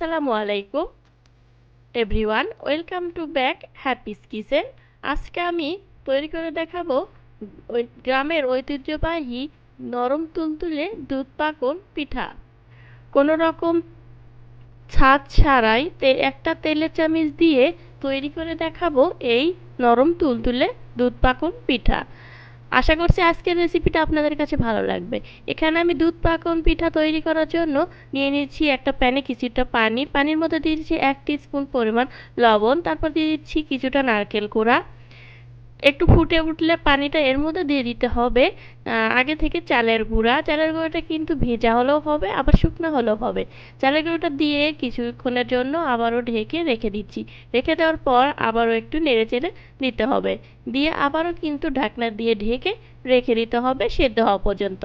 আসসালামু আলাইকুম। Everyone welcome to back happy's kitchen আজকে আমি তৈরি করে দেখাবো গ্রামের ঐতিহ্যবাহী নরম তুলতুলে দুধ পাকন পিঠা। কোনো রকম ছাদ ছাড়াই তে, একটা তেলের চামিচ দিয়ে তৈরি করে দেখাবো এই নরম তুলতুলে দুধ পাকন পিঠা। আশা করছি আজকের রেসিপিটা আপনাদের কাছে ভালো লাগবে। এখানে আমি দুধ পাকন পিঠা তৈরি করার জন্য নিয়ে নিচ্ছি একটা প্যানে কিছুটা পানি। পানির মধ্যে দিয়ে দিচ্ছি এক স্পুন পরিমাণ লবণ। তারপর দিয়ে দিচ্ছি কিছুটা নারকেল কোড়া। একটু ফুটে উঠলে পানিটা এর মধ্যে দিয়ে দিতে হবে। আগে থেকে চালের গুঁড়া। চালের গুঁড়াটা কিন্তু ভেজা হলেও হবে, আবার শুকনো হলেও হবে। চালের গুঁড়োটা দিয়ে কিছুক্ষণের জন্য আবারও ঢেকে রেখে দিচ্ছি। রেখে দেওয়ার পর আবারও একটু নেড়ে চেড়ে দিতে হবে। দিয়ে আবারও কিন্তু ঢাকনা দিয়ে ঢেকে রেখে দিতে হবে সেদ্ধ হওয়া পর্যন্ত।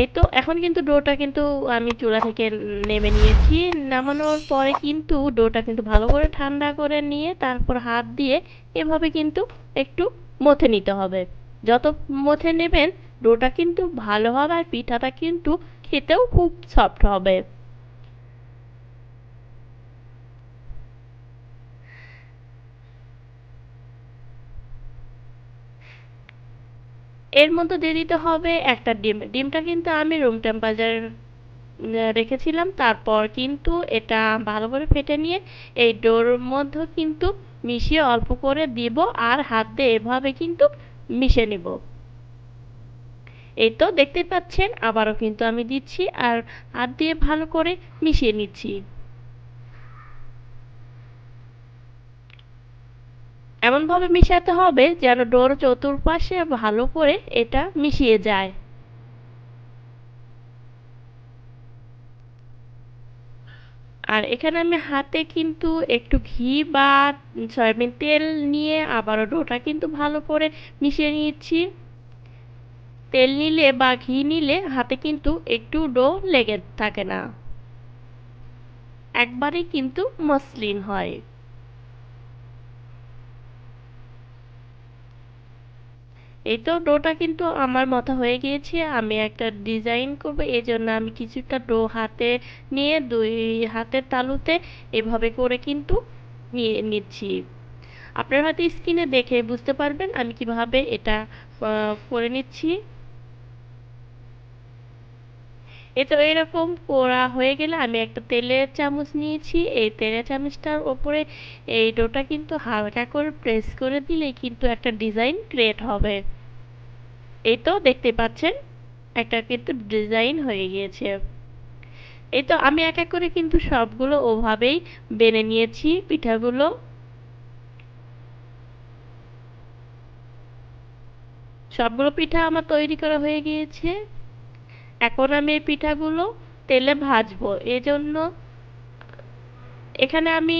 এই তো এখন কিন্তু ডোটা কিন্তু আমি চুলা থেকে নেমে নিয়েছি। নামানোর পরে কিন্তু ডোটা কিন্তু ভালো করে ঠান্ডা করে নিয়ে তারপর হাত দিয়ে এভাবে কিন্তু একটু মথে নিতে হবে। যত মথে নেবেন, ডোটা কিন্তু ভালো হবে আর পিঠাটা কিন্তু খেতেও খুব সফট হবে। এর মধ্যে দিয়ে দিতে হবে একটা ডিম। ডিমটা কিন্তু আমি রুম টেম্পারেচার রেখেছিলাম। তারপর কিন্তু এটা ভালো করে ফেটে নিয়ে এই ডোর মধ্যে কিন্তু মিশিয়ে অল্প করে দিব আর হাত দিয়ে এভাবে কিন্তু মিশে নিব। এই তো দেখতে পাচ্ছেন, আবারও কিন্তু আমি দিচ্ছি আর হাত দিয়ে ভালো করে মিশিয়ে নিচ্ছি। এমনভাবে মিশাতে হবে যেন ডোর চতুর্পাশে ভালো করে এটা মিশিয়ে যায়। আর এখানে আমি হাতে কিন্তু একটু ঘি বা সয়াবিন তেল নিয়ে আবারও ডোটা কিন্তু ভালো করে মিশিয়ে নিচ্ছি তেল নিলে বা ঘি নিলে হাতে কিন্তু একটু ডো লেগে থাকে না। একবারেই কিন্তু মসলিন হয়। এই তো ডোটা কিন্তু আমার মতো হয়ে গিয়েছে, আমি একটা ডিজাইন করব এই জন্য আমি কিছুটা ডো হাতে নিয়ে, দুই হাতের তালুতে এভাবে করে কিন্তু নিয়ে নিচ্ছি। আপনার হয়তো স্ক্রিনে দেখে বুঝতে পারবেন আমি কীভাবে এটা করে নিচ্ছি। এ তো এরকম করা হয়ে গেলে আমি একটা তেলের চামচ নিয়েছি, এই তেলের চামচটার ওপরে এই ডোটা কিন্তু হালকা করে প্রেস করে দিলে কিন্তু একটা ডিজাইন ক্রিয়েট হবে। এই তো দেখতে পাচ্ছেন, একটা কিন্তু ডিজাইন হয়ে গিয়েছে। এই তো আমি এক এক করে কিন্তু সবগুলো ওভাবেই বেনে নিয়েছি পিঠাগুলো। সবগুলো পিঠা আমার তৈরি করা হয়ে গিয়েছে। এখন আমি এই পিঠাগুলো তেলে ভাজবো। এজন্য এখানে আমি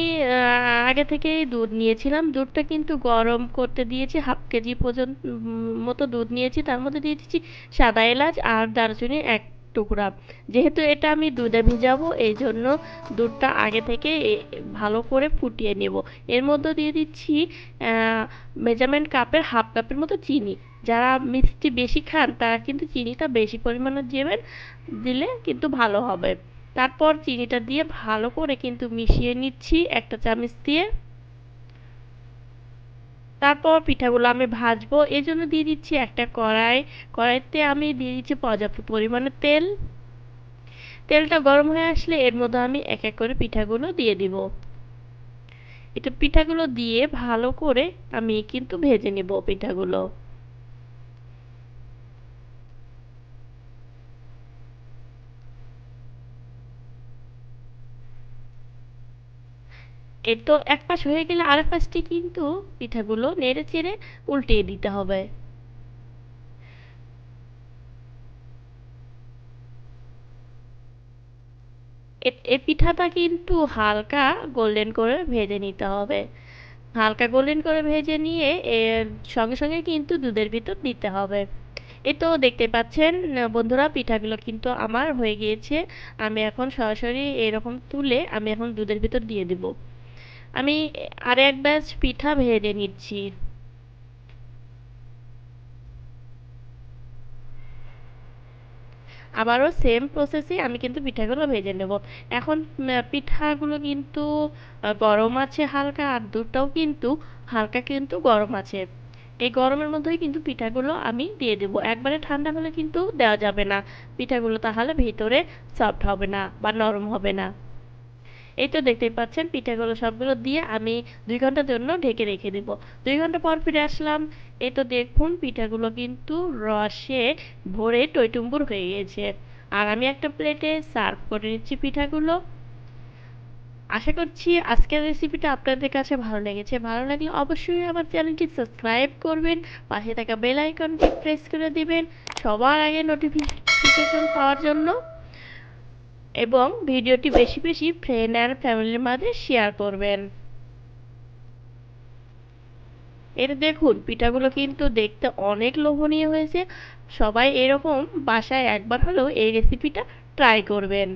আগে থেকেই দুধ নিয়েছিলাম। দুধটা কিন্তু গরম করতে দিয়েছি, হাফ কেজি পর্যন্ত মতো দুধ নিয়েছি। তার মধ্যে দিয়ে দিচ্ছি সাদা এলাচ আর দারচিনি এক টুকরা। যেহেতু এটা আমি দুধে ভিজাবো, এই জন্য দুধটা আগে থেকে ভালো করে ফুটিয়ে নেব। এর মধ্যে দিয়ে দিচ্ছি মেজারমেন্ট কাপের হাফ কাপের মতো চিনি। যারা মিষ্টি বেশি খান, তারা কিন্তু চিনিটা বেশি পরিমাণে দেবেন, দিলে কিন্তু ভালো হবে। তারপর চিনিটা দিয়ে ভালো করে কিন্তু মিশিয়ে নিচ্ছি একটা চামচ দিয়ে। তারপর পিঠাগুলো আমি ভাজবো এই জন্য দিয়ে দিচ্ছি একটা কড়াই। কড়াইতে আমি দিয়ে দিচ্ছি পর্যাপ্ত পরিমাণে তেল। তেলটা গরম হয়ে আসলে এর মধ্যে আমি এক এক করে পিঠাগুলো দিয়ে দিব। এটা পিঠাগুলো দিয়ে ভালো করে আমি কিন্তু ভেজে নেব পিঠাগুলো। এর তো এক পাশ হয়ে গেলে আর পাশটি কিন্তু পিঠাগুলো নেড়ে চেড়ে উল্টিয়ে দিতে হবে। এই পিঠাটা কিন্তু হালকা গোল্ডেন করে ভেজে নিতে হবে। হালকা গোল্ডেন করে ভেজে নিয়ে এর সঙ্গে সঙ্গে কিন্তু দুধের ভিতর দিতে হবে। এই তো দেখতে পাচ্ছেন, বন্ধুরা, পিঠাগুলো কিন্তু আমার হয়ে গিয়েছে। আমি এখন সরাসরি এরকম তুলে আমি এখন দুধের ভিতর দিয়ে দেবো। আমি আর এক ব্যাচ পিঠা ভেজে নিচ্ছি। আবারও সেম প্রসেসে আমি কিন্তু পিঠাগুলো ভেজে নেব। এখন পিঠাগুলো কিন্তু গরম আছে হালকা আর দুধটাও কিন্তু হালকা কিন্তু গরম আছে। এই গরমের মধ্যেই কিন্তু পিঠাগুলো আমি দিয়ে দেব। একবারে ঠান্ডা হলে কিন্তু দেওয়া যাবে না। পিঠাগুলো তাহলে ভিতরে সফট হবে না বা নরম হবে না। এই তো দেখতেই পাচ্ছেন পিঠাগুলো সবগুলো দিয়ে আমি দুই ঘণ্টার জন্য ঢেকে রেখে দেব। দুই ঘণ্টা পর ফিরে আসলাম, এই তো দেখুন পিঠাগুলো কিন্তু রসে ভরে টইটুম্বুর হয়ে গেছে আর আমি একটা প্লেটে সার্ভ করে নিচ্ছি পিঠাগুলো। আশা করছি আজকের রেসিপিটা আপনাদের কাছে ভালো লেগেছে। ভালো লাগলে অবশ্যই আমার চ্যানেলটি সাবস্ক্রাইব করবেন, পাশে থাকা বেল আইকনটি প্রেস করে দিবেন, সবার আগে নোটিফিকেশন পাওয়ার জন্য। এবং ভিডিওটি বেশি বেশি ফ্রেন্ড অ্যান্ড ফ্যামিলির মাঝে শেয়ার করবেন। এর দেখুন, পিঠাগুলো কিন্তু দেখতে অনেক লোভনীয় হয়েছে। সবাই এরকম বাসায় একবার হলেও এই রেসিপিটা ট্রাই করবেন।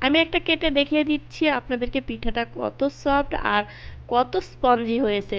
আমি একটা কেটে দেখিয়ে দিচ্ছি আপনাদেরকে পিঠাটা কত সফট আর কত স্পঞ্জি হয়েছে।